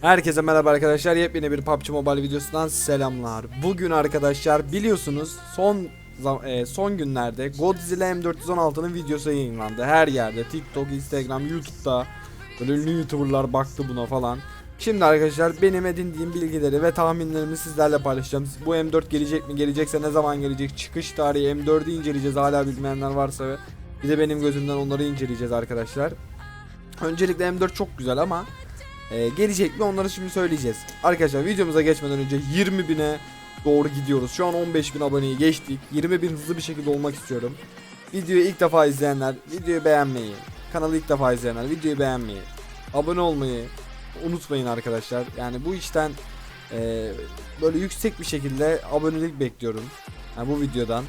Herkese merhaba arkadaşlar. Yepyeni bir PUBG Mobile videosundan selamlar. Bugün arkadaşlar biliyorsunuz son e, son günlerde Godzilla M416'nın videosu yayınlandı. Her yerde TikTok, Instagram, YouTube'da böyle ünlü YouTuber'lar baktı buna falan. Şimdi arkadaşlar benim edindiğim bilgileri ve tahminlerimi sizlerle paylaşacağım. Bu M4 gelecek mi? Gelecekse ne zaman gelecek? Çıkış tarihi M4'ü inceleyeceğiz hala bilmeyenler varsa ve bir de benim gözümden onları inceleyeceğiz arkadaşlar. Öncelikle M4 çok güzel ama ee, gelecek mi onları şimdi söyleyeceğiz. Arkadaşlar videomuza geçmeden önce 20 bine doğru gidiyoruz. Şu an 15 bin aboneyi geçtik. 20 bin hızlı bir şekilde olmak istiyorum. Videoyu ilk defa izleyenler videoyu beğenmeyi, kanalı ilk defa izleyenler videoyu beğenmeyi, abone olmayı unutmayın arkadaşlar. Yani bu işten e, böyle yüksek bir şekilde abonelik bekliyorum. Yani bu videodan.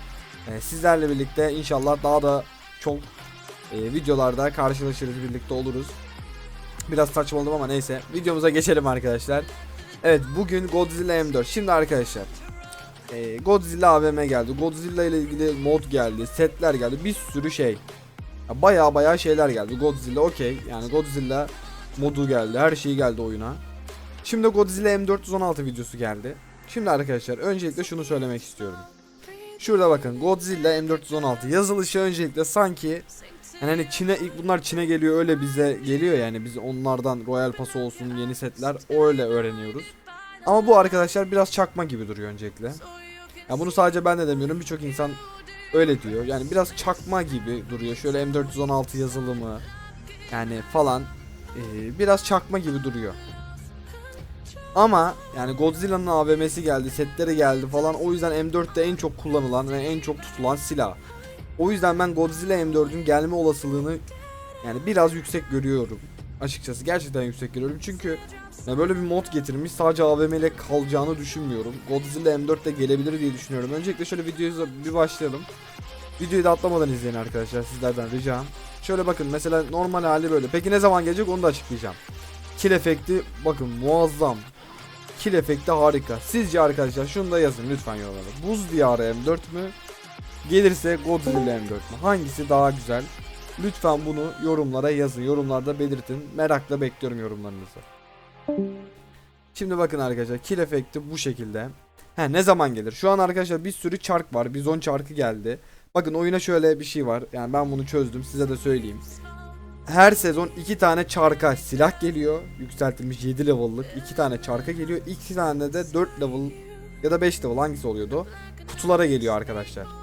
E, sizlerle birlikte inşallah daha da çok e, videolarda karşılaşırız, birlikte oluruz. Biraz saçmaladım ama neyse. Videomuza geçelim arkadaşlar. Evet bugün Godzilla M4. Şimdi arkadaşlar. e, Godzilla AVM geldi. Godzilla ile ilgili mod geldi. Setler geldi. Bir sürü şey. Ya Baya baya şeyler geldi. Godzilla okey. Yani Godzilla modu geldi. Her şey geldi oyuna. Şimdi Godzilla M416 videosu geldi. Şimdi arkadaşlar öncelikle şunu söylemek istiyorum. Şurada bakın Godzilla M416 yazılışı öncelikle sanki yani hani Çin'e ilk bunlar Çin'e geliyor öyle bize geliyor yani biz onlardan Royal Pass olsun yeni setler öyle öğreniyoruz. Ama bu arkadaşlar biraz çakma gibi duruyor öncelikle. Ya bunu sadece ben de demiyorum birçok insan öyle diyor. Yani biraz çakma gibi duruyor. Şöyle M416 yazılımı yani falan e, biraz çakma gibi duruyor. Ama yani Godzilla'nın AVM'si geldi, setleri geldi falan. O yüzden M4'te en çok kullanılan ve en çok tutulan silah. O yüzden ben Godzilla M4'ün gelme olasılığını yani biraz yüksek görüyorum. Açıkçası gerçekten yüksek görüyorum. Çünkü ya böyle bir mod getirmiş sadece AVM ile kalacağını düşünmüyorum. Godzilla M4 de gelebilir diye düşünüyorum. Öncelikle şöyle videoya bir başlayalım. Videoyu da atlamadan izleyin arkadaşlar sizlerden ricam. Şöyle bakın mesela normal hali böyle. Peki ne zaman gelecek onu da açıklayacağım. Kill efekti bakın muazzam. Kill efekti harika. Sizce arkadaşlar şunu da yazın lütfen yorumlara. Buz diyarı M4 mü? Gelirse Godzilla M4 mü? Hangisi daha güzel? Lütfen bunu yorumlara yazın. Yorumlarda belirtin. Merakla bekliyorum yorumlarınızı. Şimdi bakın arkadaşlar kill efekti bu şekilde. He ne zaman gelir? Şu an arkadaşlar bir sürü çark var. Bizon çarkı geldi. Bakın oyuna şöyle bir şey var. Yani ben bunu çözdüm. Size de söyleyeyim. Her sezon iki tane çarka silah geliyor. Yükseltilmiş 7 level'lık. iki tane çarka geliyor. iki tane de 4 level ya da 5 level hangisi oluyordu? Kutulara geliyor arkadaşlar.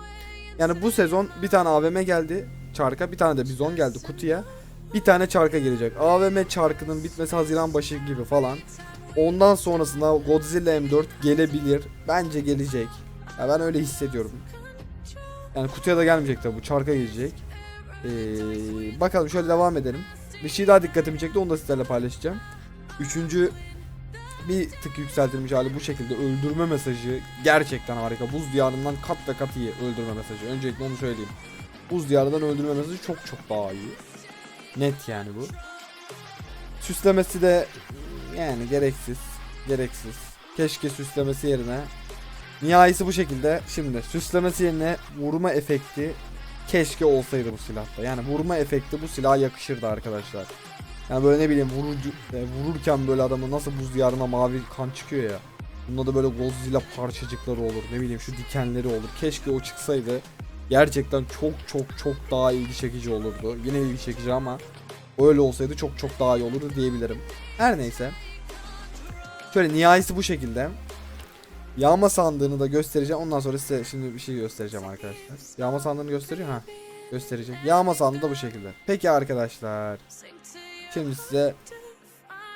Yani bu sezon bir tane AVM geldi çarka, bir tane de bizon geldi kutuya. Bir tane çarka gelecek. AVM çarkının bitmesi Haziran başı gibi falan. Ondan sonrasında Godzilla M4 gelebilir. Bence gelecek. Ya ben öyle hissediyorum. Yani kutuya da gelmeyecek tabi bu çarka gelecek. Ee, bakalım şöyle devam edelim. Bir şey daha dikkatimi çekti onu da sizlerle paylaşacağım. Üçüncü bir tık yükseltilmiş hali bu şekilde öldürme mesajı gerçekten harika. Buz diyarından kat ve kat iyi öldürme mesajı. Öncelikle onu söyleyeyim. Buz diyarından öldürme mesajı çok çok daha iyi. Net yani bu. Süslemesi de yani gereksiz. Gereksiz. Keşke süslemesi yerine Nihayesi bu şekilde. Şimdi süslemesi yerine vurma efekti keşke olsaydı bu silahta. Yani vurma efekti bu silaha yakışırdı arkadaşlar. Yani böyle ne bileyim vurucu, e, vururken böyle adamın nasıl buz diyarına mavi kan çıkıyor ya. Bunda da böyle Godzilla parçacıkları olur. Ne bileyim şu dikenleri olur. Keşke o çıksaydı. Gerçekten çok çok çok daha ilgi çekici olurdu. Yine ilgi çekici ama öyle olsaydı çok çok daha iyi olurdu diyebilirim. Her neyse. Şöyle nihayesi bu şekilde. Yağma sandığını da göstereceğim. Ondan sonra size şimdi bir şey göstereceğim arkadaşlar. Yağma sandığını gösteriyor ha. Gösterecek. Yağma sandığı da bu şekilde. Peki arkadaşlar. Şimdi size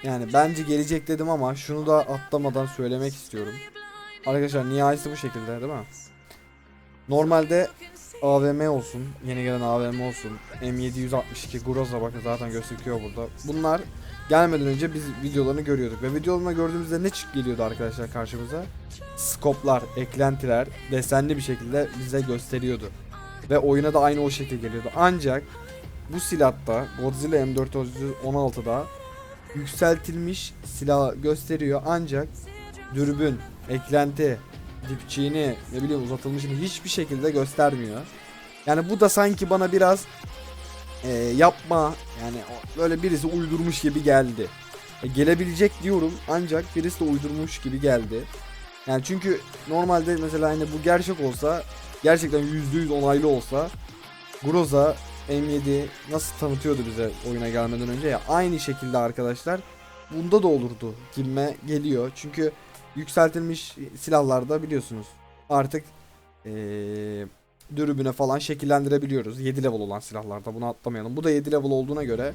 yani bence gelecek dedim ama şunu da atlamadan söylemek istiyorum. Arkadaşlar nihayesi bu şekilde değil mi? Normalde AVM olsun, yeni gelen AVM olsun, M762 Groza bakın zaten gözüküyor burada. Bunlar gelmeden önce biz videolarını görüyorduk ve videolarını gördüğümüzde ne çık geliyordu arkadaşlar karşımıza? Skoplar, eklentiler desenli bir şekilde bize gösteriyordu. Ve oyuna da aynı o şekilde geliyordu. Ancak bu silahta Godzilla M416'da yükseltilmiş silah gösteriyor ancak dürbün, eklenti, dipçiğini ne bileyim uzatılmışını hiçbir şekilde göstermiyor. Yani bu da sanki bana biraz e, yapma yani böyle birisi uydurmuş gibi geldi. E, gelebilecek diyorum ancak birisi de uydurmuş gibi geldi. Yani çünkü normalde mesela hani bu gerçek olsa gerçekten %100 onaylı olsa Groza M7 nasıl tanıtıyordu bize oyuna gelmeden önce ya aynı şekilde arkadaşlar bunda da olurdu gibime geliyor. Çünkü yükseltilmiş silahlarda biliyorsunuz artık ee, dürbüne falan şekillendirebiliyoruz. 7 level olan silahlarda bunu atlamayalım. Bu da 7 level olduğuna göre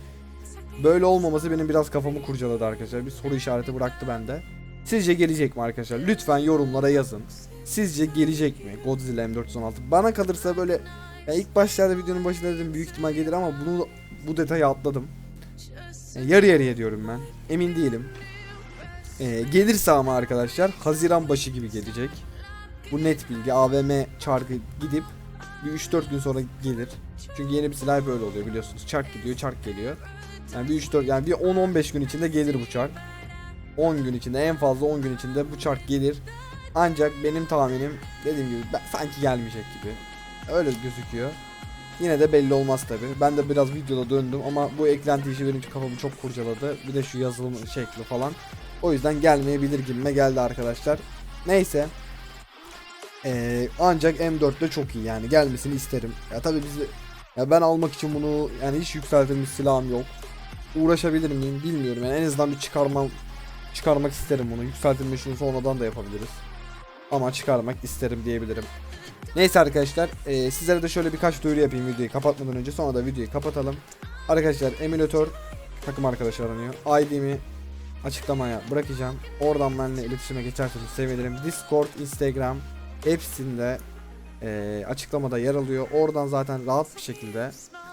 böyle olmaması benim biraz kafamı kurcaladı arkadaşlar. Bir soru işareti bıraktı bende. Sizce gelecek mi arkadaşlar? Lütfen yorumlara yazın. Sizce gelecek mi Godzilla M416? Bana kalırsa böyle ya ilk başlarda videonun başında dedim büyük ihtimal gelir ama bunu bu detayı atladım. Yani yarı yarıya diyorum ben. Emin değilim. Ee, gelirse ama arkadaşlar Haziran başı gibi gelecek. Bu net bilgi. AVM çarkı gidip bir 3-4 gün sonra gelir. Çünkü yeni bir silah böyle oluyor biliyorsunuz. Çark gidiyor, çark geliyor. Yani bir 3-4 yani bir 10-15 gün içinde gelir bu çark. 10 gün içinde en fazla 10 gün içinde bu çark gelir. Ancak benim tahminim dediğim gibi ben, sanki gelmeyecek gibi. Öyle gözüküyor. Yine de belli olmaz tabi. Ben de biraz videoda döndüm ama bu eklenti işi benim kafamı çok kurcaladı. Bir de şu yazılım şekli falan. O yüzden gelmeyebilir gibime geldi arkadaşlar. Neyse. Ee, ancak M4'te çok iyi yani gelmesini isterim. Ya tabi bizi ya ben almak için bunu yani hiç yükseltilmiş silahım yok. Uğraşabilir miyim bilmiyorum. Yani en azından bir çıkarmam çıkarmak isterim bunu. Yükseltilmişini sonradan da yapabiliriz. Ama çıkarmak isterim diyebilirim. Neyse arkadaşlar e, sizlere de şöyle birkaç duyuru yapayım videoyu kapatmadan önce sonra da videoyu kapatalım. Arkadaşlar emülatör takım arkadaşı aranıyor. ID'mi açıklamaya bırakacağım. Oradan benimle iletişime geçerseniz sevinirim. Discord, Instagram hepsinde e, açıklamada yer alıyor. Oradan zaten rahat bir şekilde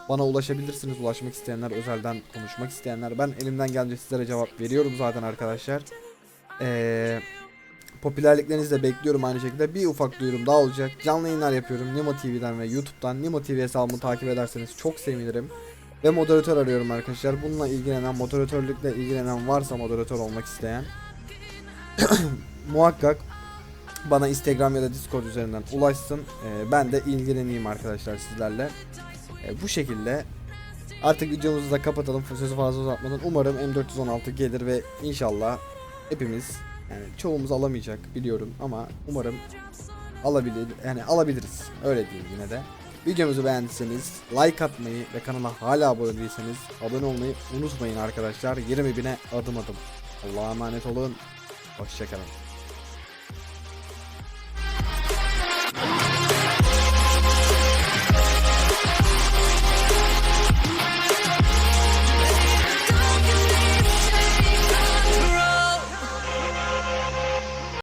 bana ulaşabilirsiniz. Ulaşmak isteyenler, özelden konuşmak isteyenler. Ben elimden gelince sizlere cevap veriyorum zaten arkadaşlar. Eee Popülerliklerinizi de bekliyorum aynı şekilde. Bir ufak duyurum daha olacak. Canlı yayınlar yapıyorum Nimo TV'den ve YouTube'dan. Nimo TV hesabımı takip ederseniz çok sevinirim. Ve moderatör arıyorum arkadaşlar. Bununla ilgilenen, moderatörlükle ilgilenen varsa moderatör olmak isteyen muhakkak bana Instagram ya da Discord üzerinden ulaşsın. Ee, ben de ilgileneyim arkadaşlar sizlerle. Ee, bu şekilde artık videomuzu da kapatalım. Sözü fazla uzatmadan. Umarım M416 gelir ve inşallah hepimiz yani çoğumuz alamayacak biliyorum ama umarım alabilir yani alabiliriz. Öyle diyeyim yine de. Videomuzu beğendiyseniz like atmayı ve kanala hala abone değilseniz abone olmayı unutmayın arkadaşlar. 20 bine adım adım. Allah'a emanet olun. Hoşçakalın.